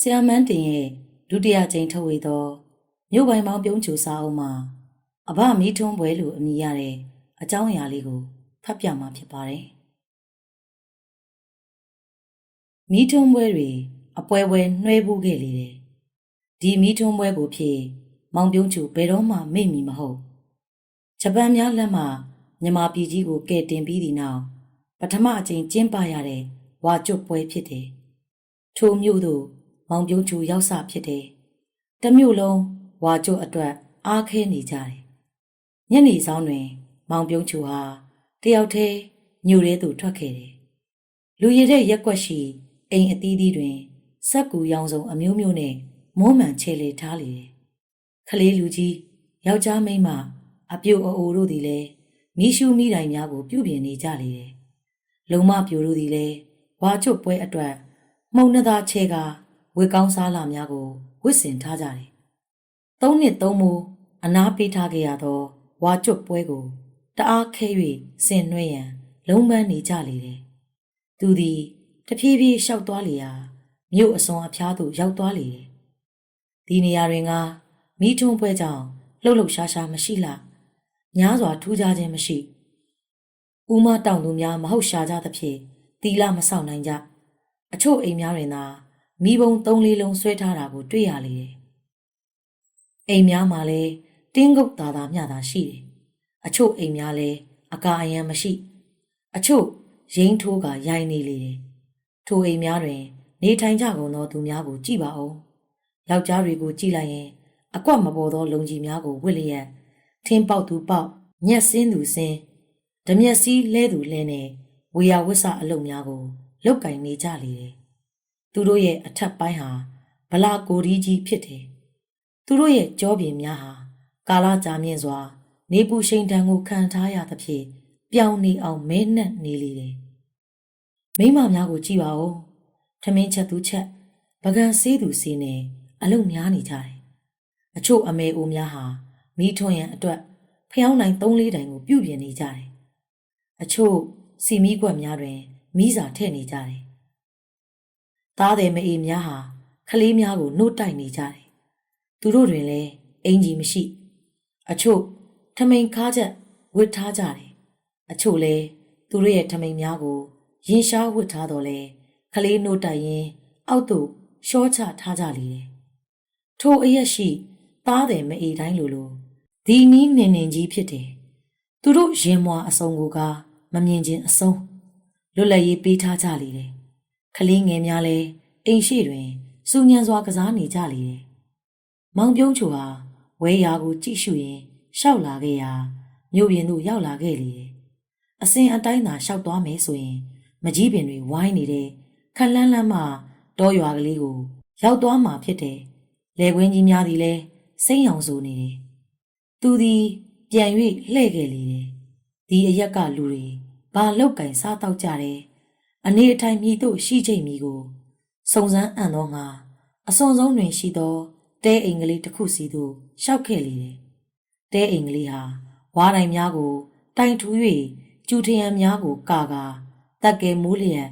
ဆရာမန်းတင်ရဲ့ဒုတိယကြိမ်ထုတ်ဝေသောမြို့ပိုင်မောင်ပြုံးချူစာအုပ်မှာအဘမီးထွန်းပွဲလို့အမည်ရတဲ့အကြောင်းအရာလေးကိုဖတ်ပြမှာဖြစ်ပါတယ်။မီးထွန်းပွဲတွေအပွဲပွဲနှွဲပူးခဲ့လေတယ်။ဒီမီးထွန်းပွဲကိုဖြစ်မောင်ပြုံးချူဘယ်တော့မှမေ့မီမဟုတ်။ဂျပန်များလက်မှမြန်မာပြည်ကြီးကိုကယ်တင်ပြီးသည့်နောက်ပထမအကြိမ်ကျင်းပရတဲ့ဝါကျွတ်ပွဲဖြစ်တယ်။ထိုမြို့သို့ မောင်ပြုံးချူရောက်စဖြစ်တယ်။တစ်မြို့လုံးဝါကျွတ်အတွက်အားခဲနေကြတယ်။ညနေဆောင်တွင် မောင်ပြုံးချူဟာတယောက်တည်းမြို့ထဲသို့ထွက်ခဲ့တယ်။လူရည်တဲ့ရက်ကွက်ရှိအိမ်အသီးသီးတွင်စက်ကူရောင်စုံအမျိုးမျိုးနဲ့မုံးမှန်ချဲလေထားလေတယ်။ခလေးလူကြီးယောက်ျားမိန်းမအပြုတ်အအိုတို့သည်လည်းမိရှူမိတိုင်များကိုပြုပြင်နေကြလေတယ်။လုံမပြိုတို့သည်လည်းဝါကျွတ်ပွဲအတွက်မှုံနှသားချဲက ဝေကောင်းစားလာများကိုဝစ်စင်ထားကြတယ်။သုံးနှစ်သုံးမိုးအနာပေးထားခဲ့ရသောဝါကျွတ်ပွဲကိုတအားခဲ၍ဆင်နွှဲရန် လုံးပန်းနေကြလေတယ်။သူသည်တဖြည်းဖြည်းလျှောက်သွားလေရာမြို့အစွန်အဖျားသို့ရောက်သွားလေတယ်။ဒီနေရာတွင်ကမိထုံးပွဲကြောင့်လှုပ်လှုပ်ရှားရှားမရှိလား။ညားစွာထူးခြားခြင်းမရှိ။ဦးမတောင်သူများမဟုတ်ရှာကြသဖြင့်တီလာမဆောက်နိုင်ကြ။အချို့အိမ်များတွင်သာ မိဘုံသုံးလေးလုံးဆွဲထားတာကိုတွေ့ရလေတယ်။အိမ်များမှာလည်းတင်းကုတ်သားသားမျှသာရှိတယ်။အချို့အိမ်များလည်းအကာအယံမရှိ။အချို့ရင်းထိုးကရိုင်းနေလေတယ်။ထိုအိမ်များတွင် နေထိုင်ကြကုန်သောသူများကိုကြည့်ပါဦး။ယောက်ျားတွေကိုကြည့်လိုက်ရင် အကွက်မပေါ်သောလုံကြီးများကိုဝစ်လျက်ထင်းပေါက်သူပေါက်ညက်စင်းသူစင်းဓမျက်စည်းလဲသူလဲနေဝေယဝစ္စအလုပ်များကိုလုတ်ကင်နေကြလေတယ်။ သူတို့ရဲ့အထက်ပိုင်းဟာဗလာကိုရီကြီးဖြစ်တယ်။သူတို့ရဲ့ကြောပြင်များဟာကာလကြာမြင့်စွာ နေပူရှိန်တံကိုခံထားရသဖြင့်ပြောင်းနေအောင်မဲနှက်နေလေတယ်။မိမများကိုကြည့်ပါဦး။ထမင်းချက်သူချက်ပကံဆေးသူဆေးနေအလုတ်များနေကြတယ်။အချို့အမေအိုများဟာမိထွန်းရန်အတွက်ဖျောင်းနိုင်၃လေးတိုင်ကိုပြုပြင်နေကြတယ်။အချို့စီမီးကွက်များတွင်မိစာထည့်နေကြတယ်။ သားတယ်မအေးများဟာခလေးများကိုနှုတ်တိုက်နေကြတယ်။သူတို့တွင်လည်းအင်ကြီးမရှိ။အချို့ထမိန်ခါချက်ဝစ်ထားကြတယ်။အချို့လည်းသူတို့ရဲ့ထမိန်များကိုရင်ရှားဝစ်ထားတော့လေခလေးနှုတ်တိုက်ရင်အောက်သို့ရှော့ချထားကြလေတယ်။ထိုအရက်ရှိသားတယ်မအေးတိုင်းလိုလိုဒီနီးနင်နင်ကြီးဖြစ်တယ်။သူတို့ရင်မွာအစုံကိုကမမြင်ချင်းအစုံလွတ်လပ်ရေးပေးထားကြလေတယ်။ ခလေးငယ်များလည်းအိမ်ရှိတွင်စူညံစွာကစားနေကြလေတယ်။မောင်ပြုံးချူဟာဝဲရာကိုကြည့်ရှုရင်ရှောက်လာခဲ့ရာမြို့ပြင်သို့ရောက်လာခဲ့လေတယ်။အစင်အတိုင်းသာရှောက်သွားမယ်ဆိုရင် မကြီးပင်တွေဝိုင်းနေတဲ့ခက်လန်းလန်းမှတောရွာကလေးကိုရောက်သွားမှာဖြစ်တယ်။လေကွင်းကြီးများသည်လည်းစိမ့်အောင်ဆိုနေတယ်။သူသည်ပြန်၍လှည့်ခဲ့လေတယ်။ဒီအရက်ကလူတွေဘာလောက်ကင်စားတော့ကြတယ်။ အနေအထိုင်မြည်တို့ရှိချိန်မီကိုစုံစမ်းအံ့သောငါအစွန်ဆုံးတွင်ရှိသောတဲအိမ်ကလေးတစ်ခုစီသို့ရှောက်ခဲ့လေတယ်။တဲအိမ်ကလေးဟာဝါတိုင်များကို တိုင်ထူ၍ကျူထရန်များကို ကာကာတက်ကဲမိုးလျက်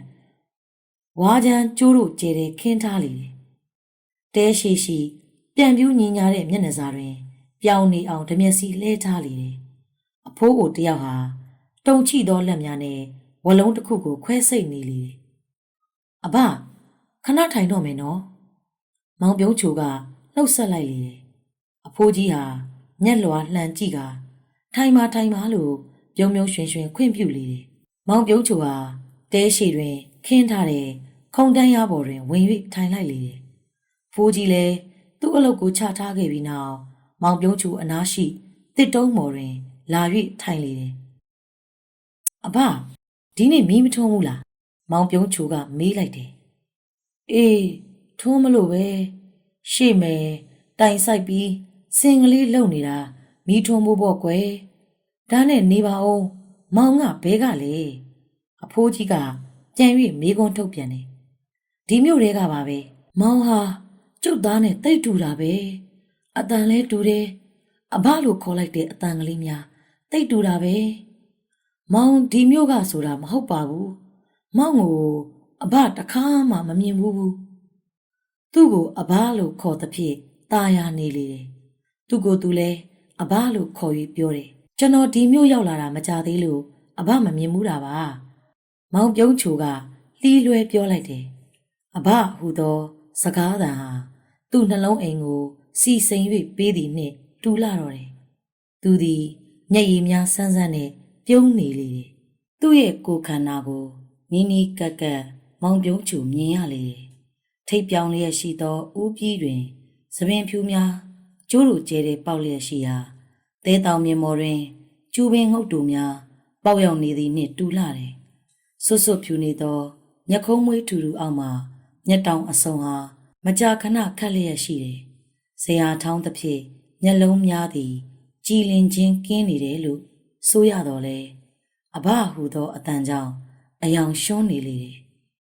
ဝါချမ်းကျိုးတို့ကျဲတဲ့ခင်းထားလေတယ်။တဲရှိရှိ ပြန်ပြူးညင်ညာတဲ့မျက်နှာစာတွင် ပြောင်းနေအောင်ဓမျက်စီလဲထားလေတယ်။အဖိုးကိုတယောက်ဟာတုံချိသောလက်များနဲ့ ဝလုံးတစ်ခုကိုခွဲစိတ်နေလေတယ်။အဘခဏထိုင်တော့မယ်နော်။မောင်ပြုံးချိုကလှုပ်ဆက်လိုက်လေတယ်။အဖိုးကြီးဟာမျက်လွှာလှန်ကြည့်ကထိုင်ပါထိုင်ပါလို့ပြုံးပြုံးရွှင်ရွှင်ခွင့်ပြုလေတယ်။မောင်ပြုံးချိုဟာတဲရှိတွင်ခင်းထားတဲ့ခုံတန်းရပေါ်တွင်ဝင်၍ထိုင်လိုက်လေတယ်။ဖိုးကြီးလည်းသူ့အလုပ်ကိုချထားခဲ့ပြီးနောက်မောင်ပြုံးချိုအနားရှိတစ်တုံးမော်တွင် လာ၍ထိုင်လေတယ်။အဘ ဒီနေ့မီးမထုံးဘူးလားမောင်ပြုံးချိုကမေးလိုက်တယ်။အေးထုံးမလို့ပဲရှေ့မယ်တိုင်ဆိုင်ပြီးစင်ကလေးလုံနေတာမီးထုံးဖို့ပေါ့ကွယ်ဒါနဲ့နေပါဦးမောင်ကဘဲကလေအဖိုးကြီးကပြန်၍မေးခွန်းထုတ်ပြန်တယ်ဒီမျိုးတွေကပါပဲမောင်ဟာကျုပ်သားနဲ့တိတ်တူတာပဲအတန်လဲတူတယ်အဘလို့ခေါ်လိုက်တဲ့အတန်ကလေးများတိတ်တူတာပဲ မောင်ဒီမျိုးကဆိုတာမဟုတ်ပါဘူးမောင်ကိုအဘတခါမှမမြင်ဘူးသူ့ကိုအဘလို့ခေါ်သဖြင့်ตาယာနေလေတယ်သူ့ကိုသူလဲအဘလို့ခေါ်၍ပြောတယ်ကျွန်တော်ဒီမြို့ရောက်လာတာမကြသေးလို့အဘမမြင်ဘူးတာပါမောင်ပြုံးချိုကလှီးလွဲပြောလိုက်တယ်အဘဟူသော စကားသံဟာသူ့နှလုံးအိမ်ကိုစီစိမ်၍ပေးသည်နှင့်တူလာတော့တယ်သူသည်မျက်ရည်များဆန်းဆန်းနဲ့ ပြုံးနေလေတယ်သူ့ရဲ့ကိုယ်ခန္ဓာကိုနီးနီးကပ်ကပ်မောင်ပြုံးချိုမြင်ရလေတယ်ထိပ်ပြောင်လျက်ရှိသောဦးပြီးတွင်သပင်ဖြူများကျိုးတို့ကျဲတဲ့ပေါက်လျက်ရှိရာသဲတောင်မြေမော်တွင်ကျူပင်ငုတ်တူများပေါက်ရောက်နေသည်နှင့်တူလာတယ်ဆွတ်ဆွတ်ဖြူနေသောညခုံးမွေးထူထူအောက်မှညက်တောင်အစုံဟာမကြာခဏခတ်လျက်ရှိတယ်ဇရာထောင်းသဖြင့်မျက်လုံးများသည်ကြည်လင်ခြင်းကင်းနေတယ်လို့ ဆိုရတော့လေအဘဟူသောအတန်ကြောင့်အယောင်ရှွန်းနေလေတယ်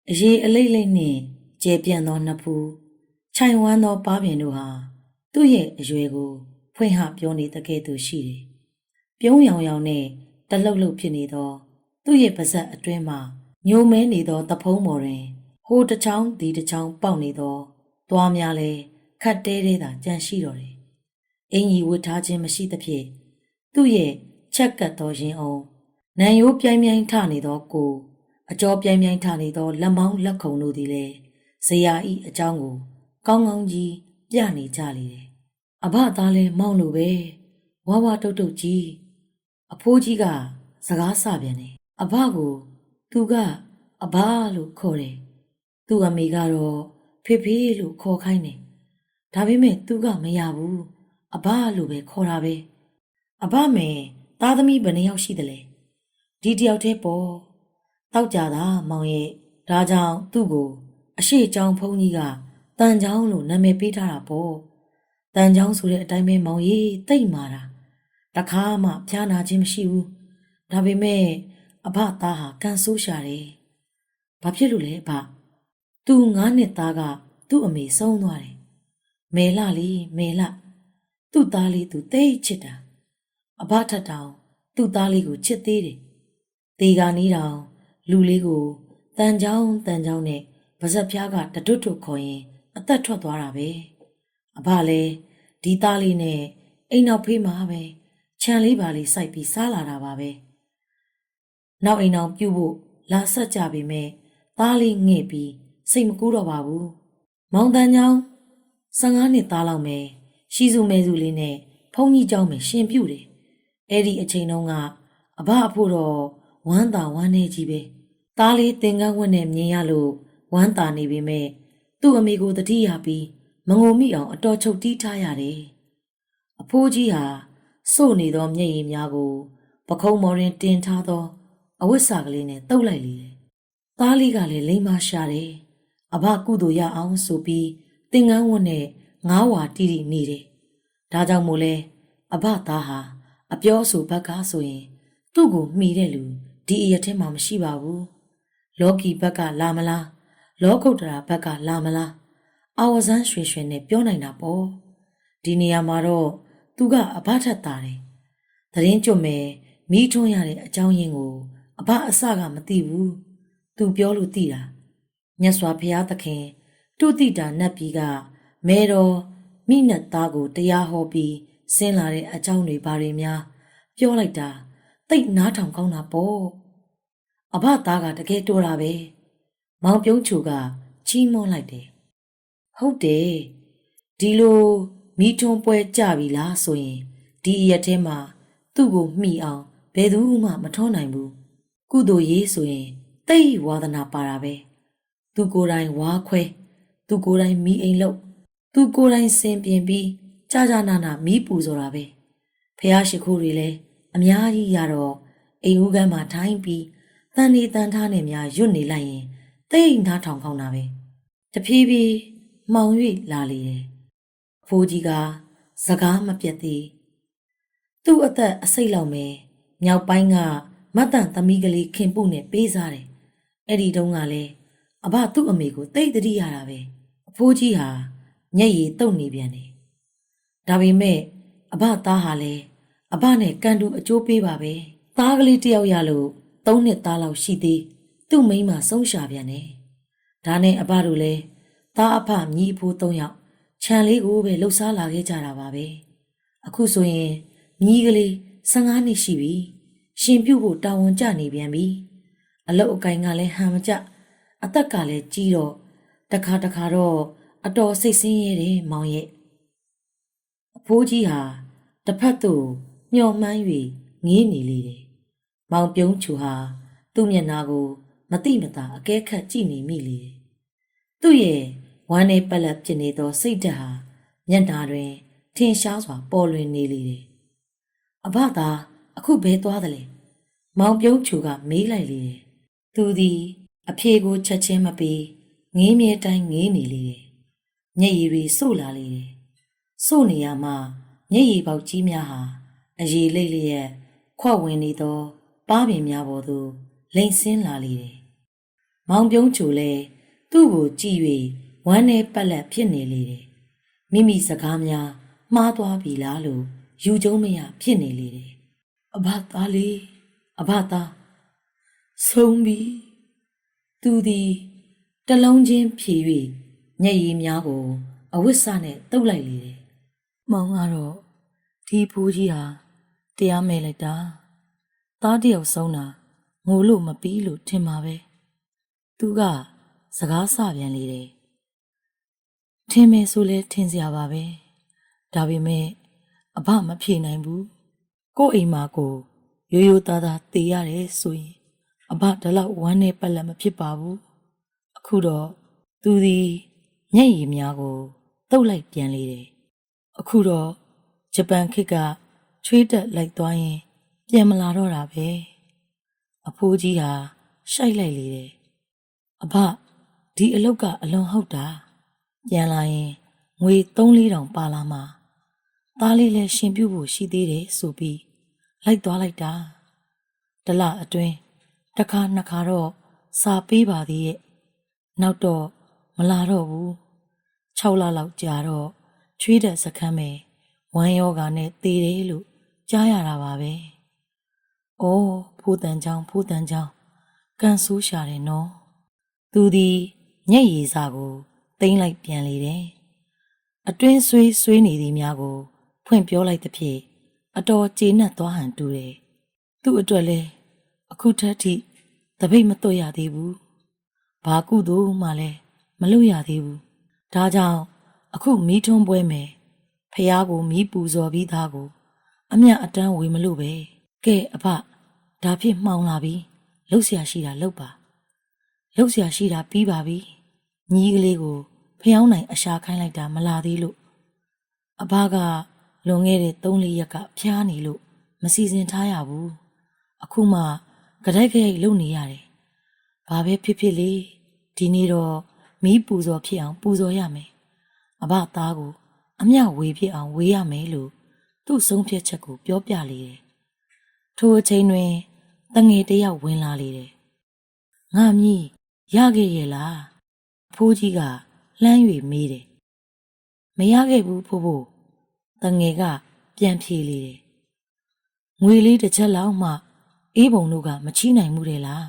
အရေးအလိမ့်လိမ့်နှင့်ကျေပြန့်သောနှစ်ဖူးခြိုင်ဝမ်းသောပါးပြင်တို့ဟာသူ့ရဲ့အရွယ်ကိုဖွင့်ဟပြောနေတဲ့ကဲ့သို့ရှိတယ်ပြုံးရောင်ရောင်နဲ့တလှုပ်လှုပ်ဖြစ်နေသော သူ့ရဲ့ပါဇက်အတွင်းမှာညိုမဲနေသောတဖုံးပေါ်တွင်ဟိုတစ်ချောင်းဒီတစ်ချောင်းပေါက်နေသောသွားများလဲခတ်တဲတဲသာကြန့်ရှိတော်တယ်အင်ကြီးဝတ်ထားခြင်းမရှိသဖြင့်သူ့ရဲ့ ချက်ကပ်သောရင်အောင်နံရိုးပြိုင်ပြိုင်ထနေသောကိုယ်အကျော်ပြိုင်ပြိုင်ထနေသောလက်မောင်းလက်ခုံတို့သည်လည်းဇရာဤအကြောင်းကို ကောင်းကောင်းကြီးပြနေကြလေတယ်အဘသားလဲမောင်းလို့ပဲဝါဝတုတ်တုတ်ကြီးအဖိုးကြီးကစကားဆပြန်တယ်အဘကို သူကအဘလို့ခေါ်တယ်သူ့အမေကတော့ဖေဖေလို့ခေါ်ခိုင်းတယ်ဒါပေမဲ့သူကမရဘူးအဘလို့ပဲခေါ်တာပဲအဘမေ သားသမီးဘယ်နှယောက်ရှိသလဲဒီတယောက်တည်းပေါ့တောက်ကြတာမောင်ရဲ့ဒါကြောင့်သူ့ကို အရှိချောင်းဖုန်းကြီးကတန်ချောင်းလို့နာမည်ပေးထားတာပေါ့တန်ချောင်းဆိုတဲ့အတိုင်းပဲမောင်ကြီးတိတ်မာတာတခါမှဖျားနာခြင်းမရှိဘူးဒါပေမဲ့အဘသားဟာကန်ဆိုးရှာတယ်ဘာဖြစ်လို့လဲအဘသူငါးနှစ်သားကသူ့အမေဆုံးသွားတယ်မဲလာလီမဲလာသူ့သားလေးသူတိတ်ချစ်တာ အဘထက်တောင်သူ့သားလေးကိုချစ်သေးတယ်တေကာနီးတောင်လူလေးကိုတန်ချောင်းတန်ချောင်းနဲ့ပါဇက်ဖျားကတတွတ်တွတ်ခေါ်ရင်အသက်ထွက်သွားတာပဲအဘလည်းဒီသားလေးနဲ့အိမ်နောက်ဖေးမှာပဲခြံလေးပါလေးစိုက်ပြီးစားလာတာပါပဲနောက်အိမ်အောင်ပြုတ်ဖို့လာဆက်ကြပေမဲ့သားလေးငှဲ့ပြီးစိတ်မကူးတော့ပါဘူးမောင်တန်ချောင်း15နှစ်သားလောက်မယ်ရှီစုမဲစုလေးနဲ့ဖုန်းကြီးเจ้าမယ်ရှင်ပြုတ်တယ် အဲ့ဒီအချိန်တုန်းကအဘအဖို့တော့ဝမ်းသာဝမ်းနေကြီးပဲသားလေးသင်္ကန်းဝတ်နဲ့မြင်ရလို့ဝမ်းသာနေပေမဲ့သူ့အမေကိုတတိယပြီးမငုံမိအောင်အတော်ချုပ်တီးထားရတယ်အဖိုးကြီးဟာစို့နေသောမျက်ရည်များကို ပခုံးမော်ရင်တင်ထားသော အဝတ်စာကလေးနဲ့တုပ်လိုက်လေတယ်သားလေးကလည်းလိမ္မာရှာတယ်အဘကုသိုလ်ရအောင်ဆိုပြီးသင်္ကန်းဝတ်နဲ့ငါးဝါတီတီနေတယ်ဒါကြောင့်မို့လဲအဘသားဟာ အပြောဆိုဘက်ကဆိုရင်သူ့ကိုမှီတဲ့လူဒီအရက်ထဲမှာမရှိပါဘူးလောကီဘက်ကလာမလားလောကုတ္တရာဘက်ကလာမလားအာဝဇန်းရွှေရွှေနဲ့ပြောနိုင်တာပေါ့ဒီနေရာမှာတော့သူကအဘထက်တာတယ်သတင်းကြွမယ်မိထွန်းရတဲ့အကြောင်းရင်းကိုအဘအစကမသိဘူးသူပြောလို့သိတာမြတ်စွာဘုရားသခင်တုတိတာနတ်ပြည်ကမဲတော်မိနတ်သားကိုတရားဟောပြီး ဆင်းလာတဲ့အကြောင်းတွေဘာတွေများ ပြောလိုက်တာတိတ်နားထောင်ကောင်းတာပေါ့အဘသားကတကယ်တော်တာပဲမောင်ပြုံးချိုကချီးမွမ်းလိုက်တယ်ဟုတ်တယ်ဒီလိုမိထွန်းပွဲကြပြီလားဆိုရင်ဒီအရက်ထဲမှာသူ့ကိုမှီအောင်ဘယ်သူမှမထွန်းနိုင်ဘူးကုသိုလ်ရေးဆိုရင်တိတ်ဝါသနာပါတာပဲသူကိုယ်တိုင်ဝါခွဲ သူကိုယ်တိုင်မိအိမ်လို့သူကိုယ်တိုင်စင်ပြင်ပြီး ကြာကြာနာနာမီးပူဆိုတာပဲဖះရှိခိုးတွေလည်းအများကြီးရတော့အိမ်ဦးကမ်းမှာထိုင်းပြီးတန်နေတန်ထားနေများရွတ်နေလိုက်ရင်တိတ်သားထောင်ခေါင်းတာပဲတဖြည်းဖြည်းမှောင်၍လာလေတယ်အဖိုးကြီးကစကားမပြတ်သေးသူ့အသက်အစိတ်လောက်မယ်မြောက်ပိုင်းကမတ်တန်သမီးကလေးခင်ပုနဲ့ပေးစားတယ်အဲ့ဒီတုန်းကလည်းအဘသူ့အမေကိုတိတ်တတိရတာပဲအဖိုးကြီးဟာမျက်ရည်တုပ်နေပြန်တယ် ဒါပေမဲ့အဘသားဟာလည်းအဘနဲ့ကန်တူအကျိုးပေးပါပဲသားကလေးတယောက်ရလို့သုံးနှစ်သားလောက်ရှိသေးသူ့မိန်းမဆုံးရှာပြန်တယ်ဒါနဲ့အဘတို့လည်းသားအဖညီအဖိုး၃ယောက်ခြံလေးကိုပဲလှုပ်ရှားလာခဲ့ကြတာပါပဲအခုဆိုရင်ညီကလေး15နှစ်ရှိပြီရှင်ပြုတ်ဖို့တာဝန်ကျနေပြန်ပြီအလုတ်အကင်ကလည်းဟန်မကြအသက်ကလည်းကြီးတော့တခါတခါတော့အတော်စိတ်ဆင်းရဲတယ်မောင်ရဲ့အ ဖိုးကြီးဟာတစ်ဖက်သို့ညှော်မှန်း၍ငေးနေလေတယ်မောင်ပြုံးချူဟာသူ့မျက်နှာကိုမတိမတာအကဲခတ်ကြည့်နေမိလေတယ်သူ့ရဲ့ဝမ်းနေပက်လက်ဖြစ်နေသောစိတ်ဓာတ်ဟာမျက်နှာတွင်ထင်ရှားစွာပေါ်လွင်နေလေတယ်အဘသာအခုဘဲသွားတယ်လေမောင်ပြုံးချူကမေးလိုက်လေတယ်သူသည် အဖေကိုချက်ချင်းမပေးငေးမြဲတိုင်းငေးနေလေတယ်ညက်ရည်တွေစို့လာလေတယ် စို့နေရမှညက်ရည်ပေါက်ကြီးများဟာအရေလိတ်လျက်ခွက်ဝင်နေသောပါးပင်များပေါ်သို့လိမ့်ဆင်းလာလေတယ်မောင်ပြုံးချူလည်းသူ့ကိုကြည့်၍ဝမ်းနေပက်လက်ဖြစ်နေလေတယ်မိမိစကားများမှားသွားပြီလားလို့ယူကျုံးမရဖြစ်နေလေတယ်အဘသားလေးအဘသားဆုံးပြီသူသည်တလုံးချင်းဖြေ၍ညက်ရည်များကိုအဝိဆနဲ့တုပ်လိုက်လေတယ်။ မောင်ကတော့ဒီဖူးကြီးဟာတရားမဲ့လိုက်တာ။သားတယောက်ဆုံးတာငိုလို့မပြီးလို့ထင်ပါပဲ။သူကစကားဆပြန်လေတယ်။ထင်မယ်ဆိုလဲထင်စရာပါပဲ။ဒါပေမဲ့အဘမဖြေနိုင်ဘူး။ကို့အိမ်မှာကိုရိုးရိုးသားသားတည်ရတယ်ဆိုရင်အဘဒါလောက်ဝမ်းနဲ့ပက်လက်မဖြစ်ပါဘူးအခုတော့သူသည်မျက်ရည်များကိုတုပ်လိုက်ပြန်လေတယ် အခုတော့ဂျပန်ခေတ်ကချွေးတက်လိုက်သွားရင် ပြန်မလာတော့တာပဲအဖိုးကြီးဟာရှိုက်လိုက်လေတယ်အဘဒီအလုတ်ကအလွန်ဟုတ်တာပြန်လာရင်ငွေ3-4တောင်ပါလာမှာသားလေးလည်းရှင်ပြုတ်ဖို့ရှိသေးတယ်ဆိုပြီးလိုက်သွားလိုက်တာတလအတွင်းတစ်ခါနှစ်ခါတော့စာပေးပါသေးရဲ့နောက်တော့မလာတော့ဘူး6လလောက်ကြာတော့ ချွေးတဲ့စခန်းပဲဝမ်းယောဂါနဲ့သေတယ်လို့ကြားရတာပါပဲ။အော်ဖိုးတန်ချောင်းဖိုးတန်ချောင်းကန်ဆိုးရှာတယ်နော်။သူသည်ညက်ရည်စာကိုတိမ့်လိုက်ပြန်လေတယ်။အတွင်းဆွေးဆွေးနေသည်များကို ဖွင့်ပြောလိုက်သဖြင့်အတော်ကျေနပ်သွားဟန်တူတယ်။သူ့အတွက်လဲအခုထက်ထိတပိတ်မတွတ်ရသေးဘူး။ဘာကုသိုလ်မှလည်းမလုပ်ရသေးဘူး။ဒါကြောင့် အခုမီးထွန်းပွဲမယ်။ဖះကိုမီးပူဇော်ပြီးသားကို အမျက်အတန်းဝေမလို့ပဲ။ကဲအဖဒါဖြစ်မှောင်လာပြီ။လှုပ်ရှားရှိတာလှုပ်ပါ။လှုပ်ရှားရှိတာပြီးပါပြီ။ညီးကလေးကိုဖျောင်းနိုင်အရှာခိုင်းလိုက်တာမလာသေးလို့အဘကလွန်ခဲ့တဲ့3-4ရက်ကဖျားနေလို့မစီစဉ်ထားရဘူး။အခုမှကြတိုက်ကြိုက်လုပ်နေရတယ်။ဘာပဲဖြစ်ဖြစ်လေဒီနေ့တော့မီးပူဇော်ဖြစ်အောင်ပူဇော်ရမယ်။ အဘသားကို အမျှဝေဖြစ်အောင်ဝေးရမယ်လို့သူ့ဆုံးဖြတ်ချက်ကိုပြောပြလေတယ်။ထိုအချိန်တွင်တငယ်တစ်ယောက်ဝင်လာလေတယ်။ငါမြည်ရခဲ့ရဲ့လား။အဖိုးကြီးကလှမ်း၍မေးတယ်။မရခဲ့ဘူးဖိုးဖိုးတငယ်ကပြန်ဖြေလေတယ်။ငွေလေးတစ်ချက်လောက်မှအေးဘုံတို့ကမချီးနိုင်မှုတယ်လား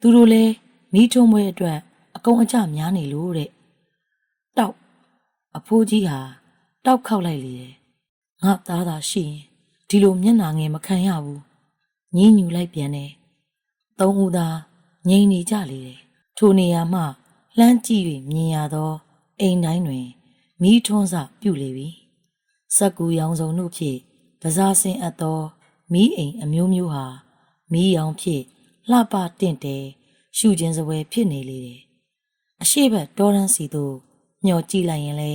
သူတို့လည်းမိထုံးပွဲအတွက်အကုန်အကျများနေလို့တဲ့တောက် အဖိုးကြီးဟာတောက်ခောက်လိုက်လေတယ်ငါသားသာရှိရင်ဒီလိုမျက်နာငယ်မခံရဘူးညင်းညူလိုက်ပြန်တယ်သုံးဦးသာငိမ့်နေကြလေတယ်ထိုနေရာမှလှမ်းကြည့်၍မြင်ရသောအိမ်တိုင်းတွင်မိထွန်းစပြုတ်လေပြီစက်ကူရောင်စုံတို့ဖြင့်တစားစင်အပ်သောမိအိမ်အမျိုးမျိုးဟာမိရောင်ဖြင့်လှပတင့်တယ်ရှုခြင်းစပွဲဖြစ်နေလေတယ်အရှိဘက်တော်ရန်စီသို့ မျောကြည့်လိုက်ရင်လဲ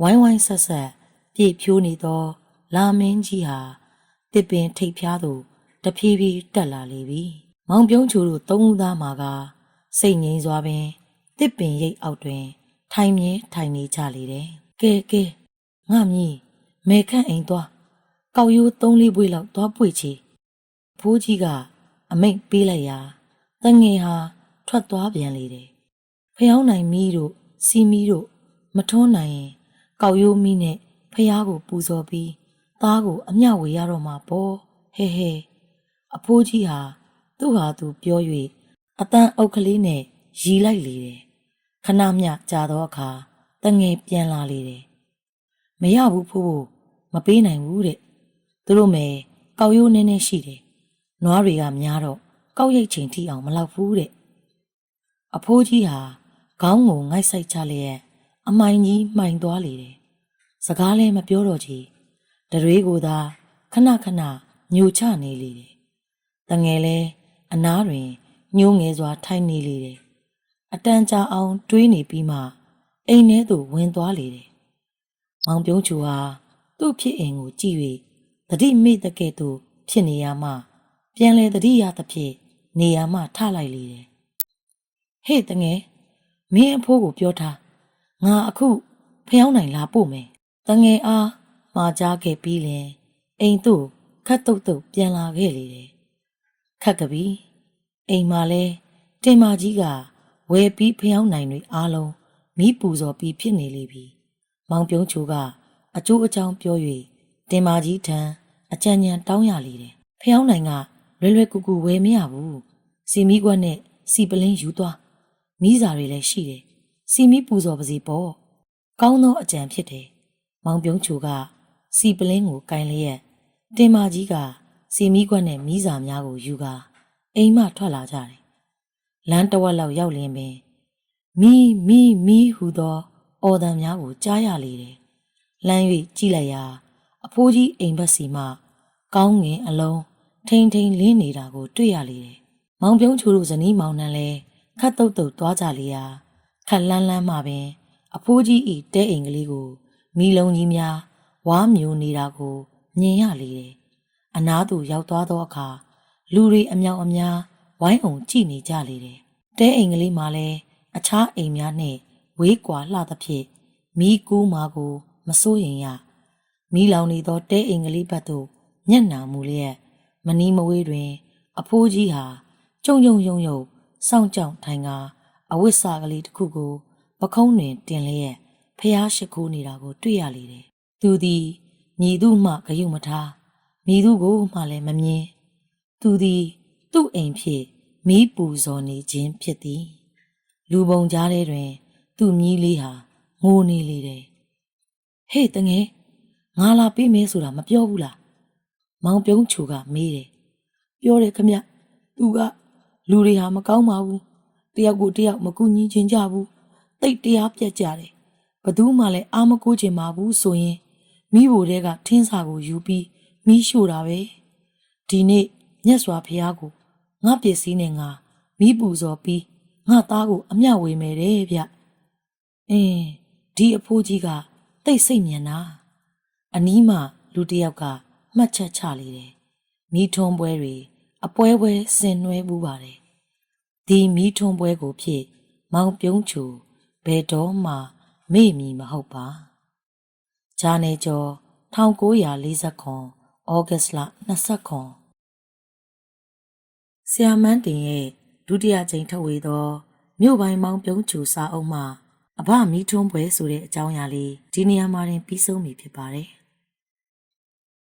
ဝိုင်းဝိုင်းဆက်ဆက်ပြည့်ဖြိုးနေသော လာမင်းကြီးဟာတစ်ပင်ထိပ်ဖျားသို့တဖြည်းဖြည်းတက်လာလေပြီမောင်ပြုံးချိုတို့သုံးဦးသားမှာကစိတ်ငြိမ်စွာပင်တစ်ပင်ရိပ်အောက်တွင် ထိုင်မြဲထိုင်နေကြလေတယ်ကဲကဲငါမြည်မေခန့်အိမ်သွားကောက်ရိုးသုံးလေးပွေလောက်သွားပွေချီဖိုးကြီးကအမိတ်ပေးလိုက်ရာတငယ်ဟာထွက်သွားပြန်လေတယ်ဖျောင်းနိုင်မီးတို့စီမီးတို့ မထွန်းနိုင်ရင်ကောက်ရိုးမီးနဲ့ဖျားကိုပူဇော်ပြီးသားကိုအမျှဝေရတော့မှာပေါ့ဟဲဟဲအဖိုးကြီးဟာသူ့ဟာသူပြော၍အတန်းအုပ်ကလေးနဲ့ရီလိုက်လေတယ်ခဏမျှကြာသောအခါတငယ်ပြန်လာလေတယ်မရဘူးဖိုးဖို့မပေးနိုင်ဘူးတဲ့သူတို့မယ်ကောက်ရိုးနည်းနည်းရှိတယ်နွားတွေကများတော့ကောက်ရိတ်ချိန်ထိအောင်မလောက်ဘူးတဲ့အဖိုးကြီးဟာခေါင်းကိုငိုက်ဆိုင်ချလျက် အမိုင်ကြီးမှိုင်သွားလေတယ်စကားလည်းမပြောတော့ချီတရွေးကိုသာခဏခဏညိုချနေလေတယ်တငယ်လဲအနားတွင်ညိုးငယ်စွာထိုင်နေလေတယ်အတန်ကြာအောင်တွေးနေပြီးမှအိမ်ထဲသို့ဝင်သွားလေတယ်မောင်ပြုံးချူဟာသူ့ဖြစ်အိမ်ကိုကြည့်၍တတိမိတကဲ့သို့ဖြစ်နေရမှပြန်လဲတတိရသဖြင့်နေရမှထလိုက်လေတယ်ဟေ့တငယ်မင်းအဖိုးကိုပြောထား ငါအခုဖျောင်းနိုင်လာပို့မယ်တငယ်အားမှာကြားခဲ့ပြီးလင်အိမ်သို့ခတ်တုတ်တုတ်ပြန်လာခဲ့လေတယ်ခတ်ကပီးအိမ်မှာလဲတင်မကြီးကဝယ်ပြီးဖျောင်းနိုင်တွေအားလုံးမိပူဇော်ပြီးဖြစ်နေလေပြီမောင်ပြုံးချိုကအကျိုးအကြောင်းပြော၍တင်မကြီးထံအကြံဉာဏ်တောင်းရလေတယ်ဖျောင်းနိုင်ကလွယ်လွယ်ကူကူဝယ်မရဘူးစီမီကွက်နဲ့စီပလင်းယူသွားမိစာတွေလည်းရှိတယ် စီမီပူဇော်ပါစီပေါ့ကောင်းသောအကြံဖြစ်တယ်မောင်ပြုံးချိုကစီပလင်းကိုကင်လျက်တင်မကြီးကစီမီကွက်နဲ့မိစာများကိုယူကာအိမ်မှထွက်လာကြတယ်လမ်းတစ်ဝက်လောက်ရောက်လင်းပင်မီမီမီဟူသောအော်တန်များကိုကြားရလေတယ်လမ်း၍ကြည့်လိုက်ရာအဖိုးကြီးအိမ်ဘက်စီမှကောင်းငင်အလုံးထိန်ထိန်လင်းနေတာကိုတွေ့ရလေတယ်။မောင်ပြုံးချိုတို့ဇနီးမောင်နှံလဲခတ်တုတ်တုတ်သွားကြလေရာ ခတ်လန်းလန်းမှပင် အဖိုးကြီးဤတဲအိမ်ကလေးကိုမိလုံးကြီးများဝါမျိုးနေတာကိုမြင်ရလေတယ်။အနားသို့ရောက်သွားသောအခါလူတွေအမြောက်အများဝိုင်းအောင်ကြည့်နေကြလေတယ်။တဲအိမ်ကလေးမှလည်းအခြားအိမ်များနှင့်ဝေးကွာလှသဖြင့်မိကူးမာကို မစိုးရင်ရမိလောင်နေသောတဲအိမ်ကလေးဘက်သို့ညံ့နာမူလျက်မနီးမဝေးတွင် အဖိုးကြီးဟာကြုံကြုံယုံယုံစောင့်ကြောင်ထိုင်က အဝိစာကလေးတစ်ခုကိုပခုံးတွင်တင်လျက်ဖျားရှိခိုးနေတာကို တွေ့ရလေတယ်။သူသည်မြည်သူမှဂယုမထားမြည်သူကိုမှလည်းမမြင်သူသည်သူ့အိမ်ဖြစ်မီးပူဇော်နေခြင်းဖြစ်သည်လူပုံကြားထဲတွင် သူ့မြီးလေးဟာငိုနေလေတယ်ဟေ့တငယ်ငါလာပေးမယ်ဆိုတာမပြောဘူးလားမောင်ပြုံးချူကမေးတယ်ပြောတယ်ခမသူကလူတွေဟာမကောင်းပါဘူး တယောက်ကိုတယောက်မကူညီချင်းကြဘူးတိတ်တရားပြတ်ကြတယ်ဘသူမှလည်းအာမကိုချင်ပါဘူးဆိုရင်မိဘတွေကထင်းစာကိုယူပြီးမိရှို့တာပဲဒီနေ့ညက်စွာဖះကိုငါပစ္စည်းနဲ့ငါမိပူဇော်ပြီးငါသားကိုအမျှဝေမယ်တဲ့ဗျအင်းဒီအဖိုးကြီးကတိတ်စိတ်ညံတာအနီးမှလူတစ်ယောက်ကမှတ်ချက်ချလေတယ်မိထွန်းပွဲတွေအပွဲပွဲဆင်နွှဲဘူးပါတယ် ဒီမိထွန်းပွဲကိုဖြစ်မောင်ပြုံးချူဘယ်တော့မှမေ့မီမဟုတ်ပါဂျာနေကျော်1940ခွန်ဩဂတ်လ20ခွန်ဆီယာမန်းတင်ရဲ့ဒုတိယကြိမ်ထုတ်ဝေသောမြို့ပိုင်းမောင်ပြုံးချူစာအုပ်မှအဘမီထွန်းပွဲဆိုတဲ့အကြောင်းအရာလေးဒီနေရာမှာတင်ပြီးဆုံးပြီဖြစ်ပါတယ်